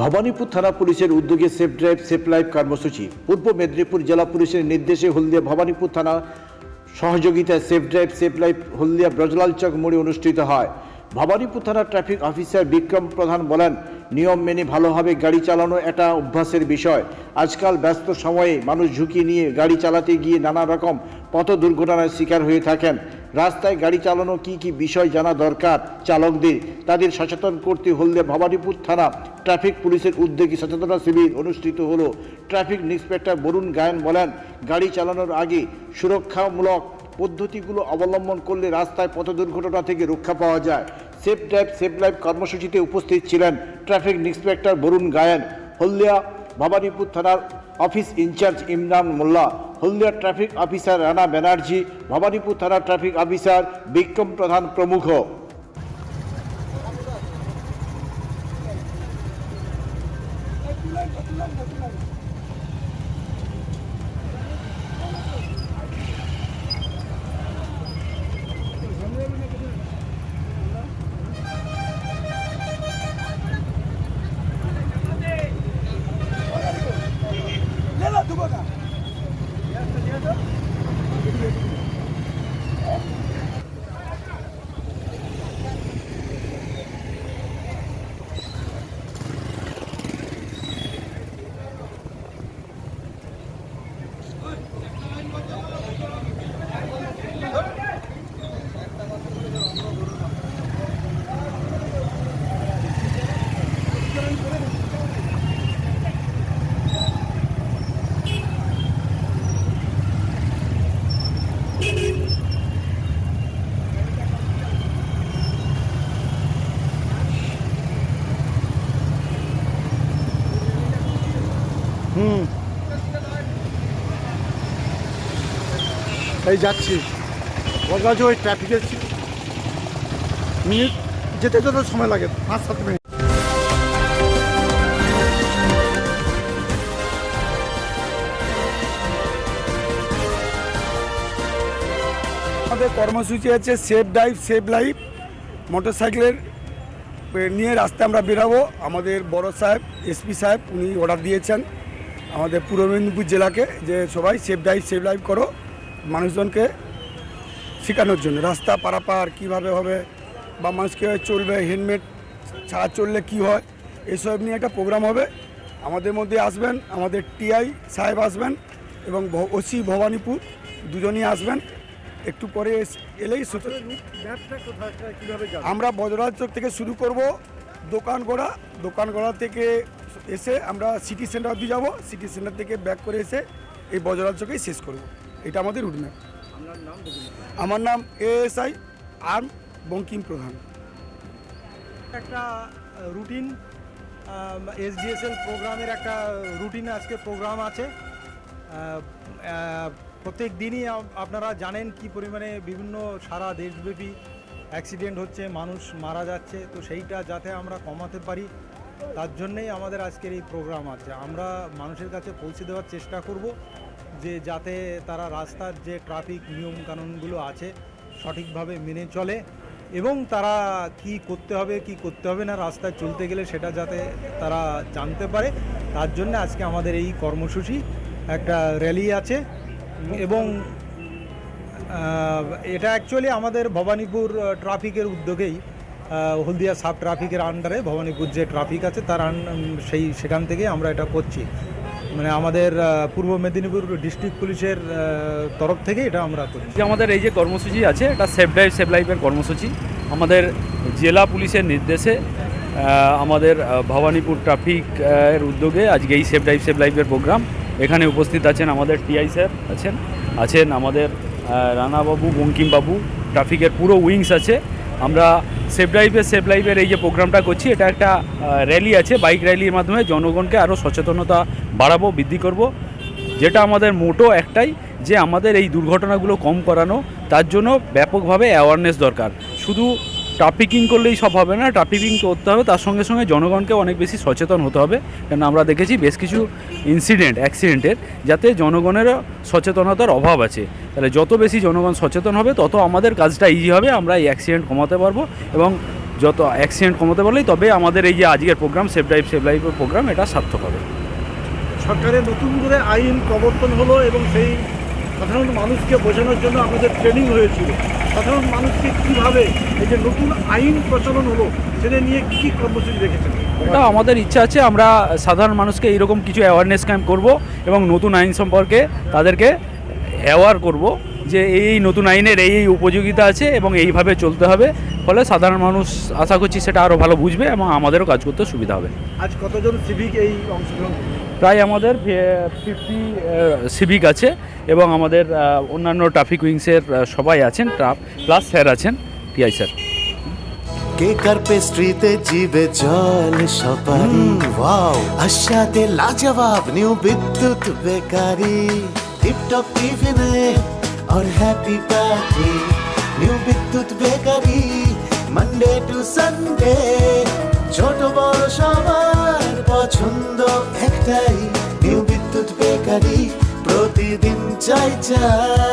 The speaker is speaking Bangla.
ভবানীপুর থানা পুলিশের উদ্যোগে সেফ ড্রাইভ, সেফ লাইফ কর্মসূচি। পূর্ব মেদিনীপুর জেলা পুলিশের নির্দেশে হলদিয়া ভবানীপুর থানা সহযোগিতায় safe drive, safe life Haldia Brajalal Chak মোড়ে অনুষ্ঠিত হয়। ভবানীপুর থানার ট্রাফিক অফিসার বিক্রম প্রধান বলেন, নিয়ম মেনে ভালোভাবে গাড়ি চালানো, এটা অভ্যাসের বিষয়। আজকাল ব্যস্ত সময়ে মানুষ ঝুঁকি নিয়ে গাড়ি চালাতে গিয়ে নানা রকম পথ দুর্ঘটনার শিকার হয়ে থাকেন। রাস্তায় গাড়ি চালানো কি কি বিষয় জানা দরকার চালকদের? তাদের সচেতন করতে হলদে ভবানীপুর থানা ট্রাফিক পুলিশের উদ্যোগে সচেতনতা শিবির অনুষ্ঠিত হলো। ট্রাফিক ইন্সপেক্টর বরুণ গায়ন বলেন, গাড়ি চালানোর আগে সুরক্ষামূলক পদ্ধতিগুলো অবলম্বন করলে রাস্তায় পথ দুর্ঘটনা থেকে রক্ষা পাওয়া যায়। সেফ ড্রাইভ, সেফ লাইফ কর্মসূচিতে উপস্থিত ছিলেন ট্রাফিক ইন্সপেক্টর বরুণ গায়ন। হলদিয়া, ভবানীপুর থানার office in charge Imran Molla, Haldia traffic officer Rana Banerjee, Bhabanipur থানা ট্রাফিক অফিসার বিক্রম প্রধান প্রমুখ। হুম এই যাচ্ছি। ওই ট্রাফিকের মিনিট যেতে যত সময় লাগে পাঁচ সাত মিনিট। আমাদের কর্মসূচি আছে safe drive save life motor সাইকেলের নিয়ে রাস্তায় আমরা বেরাবো। আমাদের বড় সাহেব এসপি সাহেব, উনি অর্ডার দিয়েছেন আমাদের পূর্ব মেদিনীপুর জেলাকে যে সবাই সেফ ড্রাইভ সেভ লাইফ করো, মানুষজনকে শেখানোর জন্য। রাস্তা পারাপার কীভাবে হবে, বা মানুষ কীভাবে চলবে, হেলমেট ছাড়া চললে কি হয়, এসব নিয়ে একটা প্রোগ্রাম হবে। আমাদের মধ্যে আসবেন, আমাদের টিআই সাহেব আসবেন এবং ওসি ভবানীপুর দুজনই আসবেন। একটু পরে এস- এলেই আমরা বজরাজ চক থেকে শুরু করব দোকান গোড়া। দোকান গোড়া থেকে এসে আমরা সিটি সেন্টার অব্দি যাব। সিটি সেন্টার থেকে ব্যাক করে এসে এই বজরাজ চকেই শেষ করব। এটা আমাদের রুট ম্যাপ আমার নাম এএসআই আর্ম বঙ্কিম প্রধান। একটা রুটিন এসডিএসএল প্রোগ্রামের একটা রুটিন আজকে প্রোগ্রাম আছে। প্রত্যেক দিনই আপ- আপনারা জানেন কি পরিমাণে বিভিন্ন সারা দেশব্যাপী অ্যাক্সিডেন্ট হচ্ছে, মানুষ মারা যাচ্ছে। তো সেইটা যাতে আমরা কমাতে পারি, তার জন্যেই আমাদের আজকের এই প্রোগ্রাম আছে। আমরা মানুষের কাছে পৌঁছে দেওয়ার চেষ্টা করব যে যাতে তারা রাস্তার যে ট্রাফিক নিয়ম কানুনগুলো আছে, সঠিকভাবে মেনে চলে এবং তারা কি করতে হবে, কি করতে হবে না রাস্তায় চলতে গেলে সেটা যাতে তারা জানতে পারে। তার জন্য আজকে আমাদের এই কর্মসূচি একটা র্যালি আছে। এবং এটা অ্যাকচুয়ালি আমাদের ভবানীপুর ট্রাফিকের উদ্যোগেই হলদিয়া সাব ট্রাফিকের আন্ডারে ভবানীপুর যে ট্রাফিক আছে তার সেই, সেখান থেকে আমরা এটা করছি। মানে আমাদের পূর্ব মেদিনীপুর ডিস্ট্রিক্ট পুলিশের তরফ থেকে এটা আমরা করছি আমাদের এই যে কর্মসূচি আছে, এটা সেফ ড্রাইভ সেভ লাইফের কর্মসূচি। আমাদের জেলা পুলিশের নির্দেশে আমাদের ভবানীপুর ট্রাফিক এর উদ্যোগে আজকে এই সেফ ড্রাইভ সেভ লাইফের প্রোগ্রাম এখানে উপস্থিত আছেন আমাদের টিআই স্যার আছেন আছেন আমাদের রানাবাবু, বঙ্কিমবাবু ট্রাফিকের পুরো উইংস আছে। আমরা সেফ ড্রাইভের সেফ লাইফের এই যে প্রোগ্রামটা করছি, এটা একটা র্যালি আছে বাইক র্যালির মাধ্যমে জনগণকে আরও সচেতনতা বাড়াবো, বৃদ্ধি করব। যেটা আমাদের মোটো একটাই, যে আমাদের এই দুর্ঘটনাগুলো কম করানো, তার জন্য ব্যাপকভাবে অ্যাওয়ারনেস দরকার। শুধু ট্রাফিকিং করলেই সব হবে না, ট্রাফিকিং করতে হবে, তার সঙ্গে সঙ্গে জনগণকে অনেক বেশি সচেতন হতে হবে কারণ আমরা দেখেছি বেশ কিছু ইনসিডেন্ট অ্যাক্সিডেন্টের যাতে জনগণেরও সচেতনতার অভাব আছে। তাহলে যত বেশি জনগণ সচেতন হবে, তত আমাদের কাজটা ইজি হবে, আমরা এই অ্যাক্সিডেন্ট কমাতে পারব এবং যত অ্যাক্সিডেন্ট কমাতে পারলেই তবে আমাদের এই যে আজকের প্রোগ্রাম সেফ ড্রাইভ সেফ লাইফের প্রোগ্রাম এটা সার্থক হবে। সরকারের নতুন করে আইন প্রবর্তন হলো এবং সেই সাধারণ মানুষকে বোঝানোর জন্য আমাদের ট্রেনিং হয়েছিল। সাধারণ মানুষকে কীভাবে এই যে নতুন আইন প্রচলন হলো সেটা নিয়ে কী কী কর্মসূচি রেখেছেন? এটা আমাদের ইচ্ছা আছে আমরা সাধারণ মানুষকে এইরকম কিছু অ্যাওয়ারনেস ক্যাম্প করব এবং নতুন আইন সম্পর্কে তাদেরকে অ্যাওয়ার করব যে এই নতুন আইনের এই এই উপযোগিতা আছে এবং এইভাবে চলতে হবে। ফলে সাধারণ মানুষ আশা করছি সেটা আরও ভালো বুঝবে এবং আমাদেরও কাজ করতে সুবিধা হবে। আজ কতজন সিভিক এই অংশগ্রহণ? প্রায় আমাদের ফিফটি সিভিক আছে এবং আমাদের আহ, অন্যান্য ট্রাফিক উইংসের আহ, সবাই আছেন প্লাস স্যার আছেন টিআই স্যার কেকার পেস্ট্রিতে জিবে জল সপারি ওয়াও আশাতে লাজবাব নিউ বিদ্যুৎ বেকারি টিপটপ টিফিনে और happy party new Bidyut bakery Monday to Sunday ছোট বড় সবার পছন্দ একটাই নিউ বিদ্যুৎ বেকারি প্রতিদিন চাই চাই।